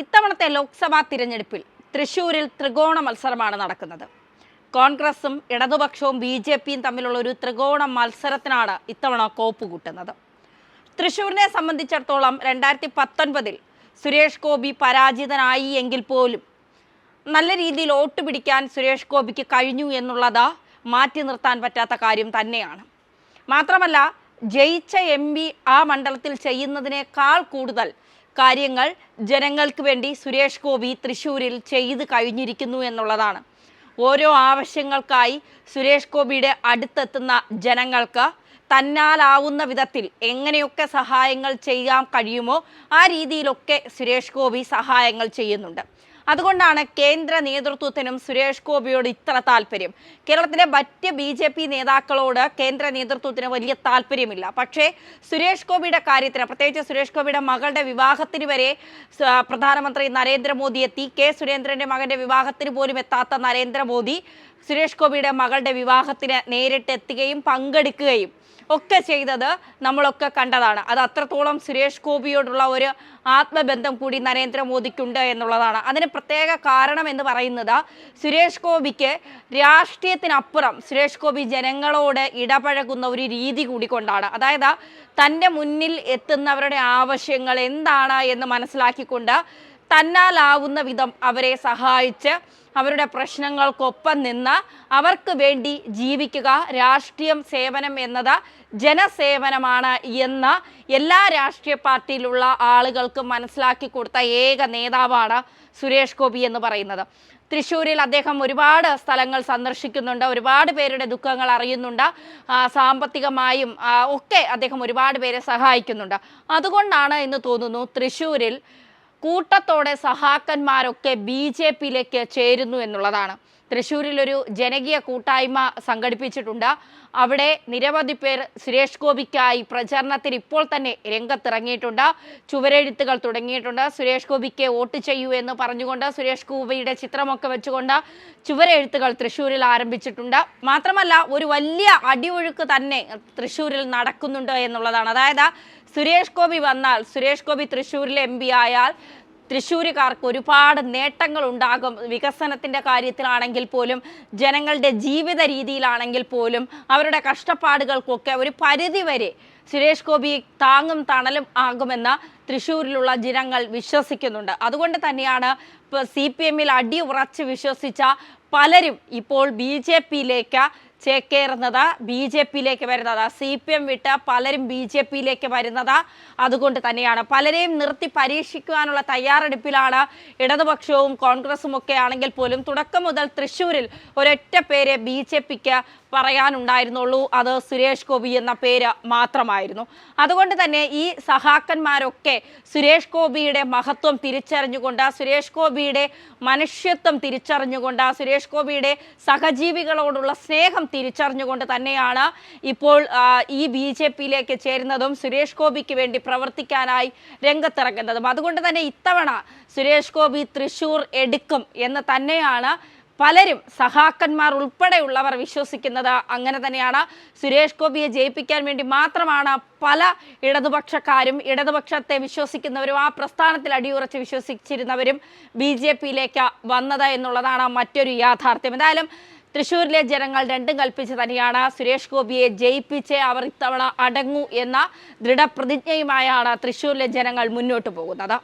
ഇത്തവണത്തെ ലോക്സഭാ തിരഞ്ഞെടുപ്പിൽ തൃശൂരിൽ ത്രികോണ മത്സരമാണ് നടക്കുന്നത്. കോൺഗ്രസും ഇടതുപക്ഷവും ബി ജെ പിയും തമ്മിലുള്ള ഒരു ത്രികോണ മത്സരത്തിനാണ് ഇത്തവണ കോപ്പ് കൂട്ടുന്നത്. തൃശൂരിനെ സംബന്ധിച്ചിടത്തോളം രണ്ടായിരത്തി പത്തൊൻപതിൽ സുരേഷ് ഗോപി പരാജിതനായി എങ്കിൽ പോലും നല്ല രീതിയിൽ വോട്ട് പിടിക്കാൻ സുരേഷ് ഗോപിക്ക് കഴിഞ്ഞു എന്നുള്ളത് മാറ്റി നിർത്താൻ പറ്റാത്ത കാര്യം തന്നെയാണ്. മാത്രമല്ല ജയിച്ച എം പി ആ മണ്ഡലത്തിൽ ചെയ്യുന്നതിനേക്കാൾ കൂടുതൽ കാര്യങ്ങൾ ജനങ്ങൾക്ക് വേണ്ടി സുരേഷ് ഗോപി തൃശ്ശൂരിൽ ചെയ്ത് കഴിഞ്ഞിരിക്കുന്നു എന്നുള്ളതാണ്. ഓരോ ആവശ്യങ്ങൾക്കായി സുരേഷ് ഗോപിയുടെ അടുത്തെത്തുന്ന ജനങ്ങൾക്ക് തന്നാലാവുന്ന വിധത്തിൽ എങ്ങനെയൊക്കെ സഹായങ്ങൾ ചെയ്യാൻ കഴിയുമോ ആ രീതിയിലൊക്കെ സുരേഷ് ഗോപി സഹായങ്ങൾ ചെയ്യുന്നുണ്ട്. അതുകൊണ്ടാണ് കേന്ദ്ര നേതൃത്വത്തിനും സുരേഷ് ഗോപിയോട് ഇത്ര താല്പര്യം. കേരളത്തിലെ മറ്റ് ബി ജെ പി നേതാക്കളോട് കേന്ദ്ര നേതൃത്വത്തിന് വലിയ താല്പര്യമില്ല. പക്ഷേ സുരേഷ് ഗോപിയുടെ കാര്യത്തിന് പ്രത്യേകിച്ച് സുരേഷ് ഗോപിയുടെ മകളുടെ വിവാഹത്തിന് വരെ പ്രധാനമന്ത്രി നരേന്ദ്രമോദി എത്തി. കെ സുരേന്ദ്രന്റെ മകന്റെ വിവാഹത്തിന് പോലും എത്താത്ത നരേന്ദ്രമോദി സുരേഷ് ഗോപിയുടെ മകളുടെ വിവാഹത്തിന് നേരിട്ട് എത്തുകയും പങ്കെടുക്കുകയും ഒക്കെ ചെയ്തത് നമ്മളൊക്കെ കണ്ടതാണ്. അത് അത്രത്തോളം സുരേഷ് ഗോപിയോടുള്ള ഒരു ആത്മബന്ധം കൂടി നരേന്ദ്രമോദിക്കുണ്ട് എന്നുള്ളതാണ്. അതിന് പ്രത്യേക കാരണം എന്ന് പറയുന്നത് സുരേഷ് ഗോപിക്ക് രാഷ്ട്രീയത്തിനപ്പുറം സുരേഷ് ഗോപി ജനങ്ങളോട് ഇടപഴകുന്ന ഒരു രീതി കൂടി കൊണ്ടാണ്. അതായത് തന്റെ മുന്നിൽ എത്തുന്നവരുടെ ആവശ്യങ്ങൾ എന്താണ് എന്ന് മനസ്സിലാക്കിക്കൊണ്ട് തന്നാലാവുന്ന വിധം അവരെ സഹായിച്ച് അവരുടെ പ്രശ്നങ്ങൾക്കൊപ്പം നിന്ന് അവർക്ക് വേണ്ടി ജീവിക്കുക. രാഷ്ട്രീയം സേവനം എന്നത് ജനസേവനമാണ് എന്ന് എല്ലാ രാഷ്ട്രീയ പാർട്ടിയിലുള്ള ആളുകൾക്ക് മനസ്സിലാക്കി കൊടുത്ത ഏക നേതാവാണ് സുരേഷ് ഗോപി എന്ന് പറയുന്നത്. തൃശ്ശൂരിൽ അദ്ദേഹം ഒരുപാട് സ്ഥലങ്ങൾ സന്ദർശിക്കുന്നുണ്ട് ഒരുപാട് പേരുടെ ദുഃഖങ്ങൾ അറിയുന്നുണ്ട് സാമ്പത്തികമായും ഒക്കെ അദ്ദേഹം ഒരുപാട് പേരെ സഹായിക്കുന്നുണ്ട്. അതുകൊണ്ടാണ് എന്ന് തോന്നുന്നു തൃശ്ശൂരിൽ കൂട്ടത്തോടെ സഹാക്കന്മാരൊക്കെ ബി ജെ പിയിലേക്ക് ചേരുന്നു എന്നുള്ളതാണ്. തൃശ്ശൂരിൽ ഒരു ജനകീയ കൂട്ടായ്മ സംഘടിപ്പിച്ചിട്ടുണ്ട്. അവിടെ നിരവധി പേർ സുരേഷ് ഗോപിക്കായി പ്രചരണത്തിന് ഇപ്പോൾ തന്നെ രംഗത്തിറങ്ങിയിട്ടുണ്ട്. ചുവരെഴുത്തുകൾ തുടങ്ങിയിട്ടുണ്ട്. സുരേഷ് ഗോപിക്ക് വോട്ട് ചെയ്യൂ എന്ന് പറഞ്ഞുകൊണ്ട് സുരേഷ് ഗോപിയുടെ ചിത്രമൊക്കെ വെച്ചുകൊണ്ട് ചുവരെഴുത്തുകൾ തൃശ്ശൂരിൽ ആരംഭിച്ചിട്ടുണ്ട്. മാത്രമല്ല ഒരു വലിയ അടിയൊഴുക്ക് തന്നെ തൃശ്ശൂരിൽ നടക്കുന്നുണ്ട് എന്നുള്ളതാണ്. അതായത് സുരേഷ് ഗോപി വന്നാൽ സുരേഷ് ഗോപി തൃശ്ശൂരിലെ എം പി ആയാൽ തൃശ്ശൂരുകാർക്ക് ഒരുപാട് നേട്ടങ്ങൾ ഉണ്ടാകും. വികസനത്തിന്റെ കാര്യത്തിലാണെങ്കിൽ പോലും ജനങ്ങളുടെ ജീവിത രീതിയിലാണെങ്കിൽ പോലും അവരുടെ കഷ്ടപ്പാടുകൾക്കൊക്കെ ഒരു പരിധിവരെ സുരേഷ് ഗോപി താങ്ങും തണലും ആകുമെന്ന് തൃശ്ശൂരിലുള്ള ജനങ്ങൾ വിശ്വസിക്കുന്നുണ്ട്. അതുകൊണ്ട് തന്നെയാണ് ഇപ്പോൾ സി പി എമ്മിൽ അടി ഉറച്ച് വിശ്വസിച്ച പലരും ഇപ്പോൾ ബി ജെ പിയിലേക്ക് ചേക്കേറുന്നത് ബി ജെ പിയിലേക്ക് വരുന്നത്. സി പി എം വിട്ട് പലരും ബി ജെ പിയിലേക്ക് വരുന്നത്. അതുകൊണ്ട് തന്നെയാണ്. പലരെയും നിർത്തി പരീക്ഷിക്കുവാനുള്ള തയ്യാറെടുപ്പിലാണ് ഇടതുപക്ഷവും കോൺഗ്രസും ഒക്കെ ആണെങ്കിൽ പോലും തുടക്കം മുതൽ തൃശ്ശൂരിൽ ഒരൊറ്റ പേരെ ബി ജെ പിക്ക് പറയാനുണ്ടായിരുന്നുള്ളൂ. അത് സുരേഷ് ഗോപി എന്ന പേര് മാത്രമായിരുന്നു. അതുകൊണ്ട് തന്നെ ഈ സഹാക്കന്മാരൊക്കെ സുരേഷ് ഗോപിയുടെ മഹത്വം തിരിച്ചറിഞ്ഞുകൊണ്ട് സുരേഷ് ഗോപിയുടെ മനുഷ്യത്വം തിരിച്ചറിഞ്ഞുകൊണ്ട് സുരേഷ് ഗോപിയുടെ സഹജീവികളോടുള്ള സ്നേഹം തിരിച്ചറിഞ്ഞുകൊണ്ട് തന്നെയാണ് ഇപ്പോൾ ഈ ബി ജെ പിയിലേക്ക് ചേരുന്നതും സുരേഷ് ഗോപിക്ക് വേണ്ടി പ്രവർത്തിക്കാനായി രംഗത്തിറങ്ങുന്നതും. അതുകൊണ്ട് തന്നെ ഇത്തവണ സുരേഷ് ഗോപി തൃശൂർ എടുക്കും എന്ന് തന്നെയാണ് പലരും സഹാക്കന്മാർ ഉൾപ്പെടെയുള്ളവർ വിശ്വസിക്കുന്നത് അങ്ങനെ തന്നെയാണ്. സുരേഷ് ഗോപിയെ ജയിപ്പിക്കാൻ വേണ്ടി മാത്രമാണ് പല ഇടതുപക്ഷക്കാരും ഇടതുപക്ഷത്തെ വിശ്വസിക്കുന്നവരും ആ പ്രസ്ഥാനത്തിൽ അടിയുറച്ച് വിശ്വസിച്ചിരുന്നവരും ബി ജെ പിയിലേക്ക് വന്നത് എന്നുള്ളതാണ് മറ്റൊരു യാഥാർത്ഥ്യം. എന്തായാലും തൃശ്ശൂരിലെ ജനങ്ങൾ രണ്ടും കൽപ്പിച്ച് തന്നെയാണ് സുരേഷ് ഗോപിയെ ജയിപ്പിച്ച് അവർ ഇത്തവണ അടങ്ങൂ എന്ന ദൃഢപ്രതിജ്ഞയുമായാണ് തൃശ്ശൂരിലെ ജനങ്ങൾ മുന്നോട്ട് പോകുന്നത്.